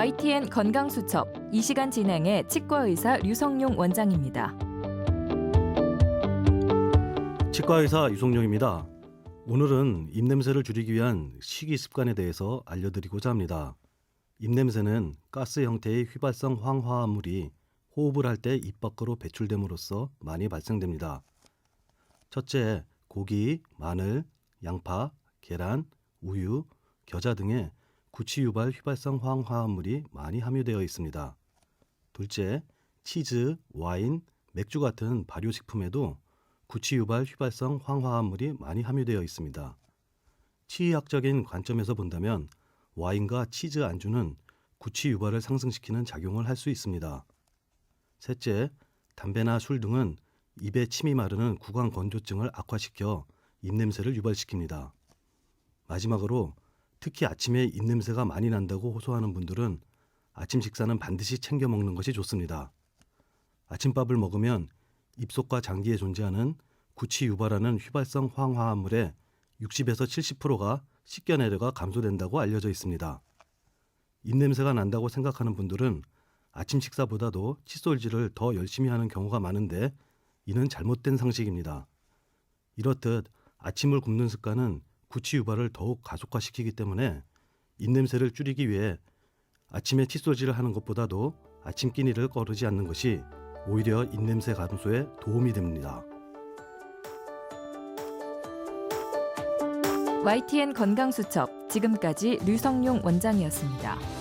YTN 건강수첩 이 시간 진행의 치과의사 류성용 원장입니다. 치과의사 유성룡입니다. 오늘은 입냄새를 줄이기 위한 식이 습관에 대해서 알려드리고자 합니다. 입냄새는 가스 형태의 휘발성 황화합물이 호흡을 할 때 입 밖으로 배출됨으로써 많이 발생됩니다. 첫째, 고기, 마늘, 양파, 계란, 우유, 겨자 등의 구취 유발 휘발성 황화합물이 많이 함유되어 있습니다. 둘째, 치즈, 와인, 맥주 같은 발효식품에도 구취 유발 휘발성 황화합물이 많이 함유되어 있습니다. 치의학적인 관점에서 본다면 와인과 치즈 안주는 구취 유발을 상승시키는 작용을 할 수 있습니다. 셋째, 담배나 술 등은 입에 침이 마르는 구강 건조증을 악화시켜 입냄새를 유발시킵니다. 마지막으로 특히 아침에 입냄새가 많이 난다고 호소하는 분들은 아침 식사는 반드시 챙겨 먹는 것이 좋습니다. 아침밥을 먹으면 입속과 장기에 존재하는 구취 유발하는 휘발성 황화합물의 60에서 70%가 식견내려가 감소된다고 알려져 있습니다. 입냄새가 난다고 생각하는 분들은 아침 식사보다도 칫솔질을 더 열심히 하는 경우가 많은데 이는 잘못된 상식입니다. 이렇듯 아침을 굶는 습관은 구취 유발을 더욱 가속화시키기 때문에 입냄새를 줄이기 위해 아침에 칫솔질을 하는 것보다도 아침 끼니를 꺼르지 않는 것이 오히려 입냄새 감소에 도움이 됩니다. YTN 건강수첩 지금까지 류성용 원장이었습니다.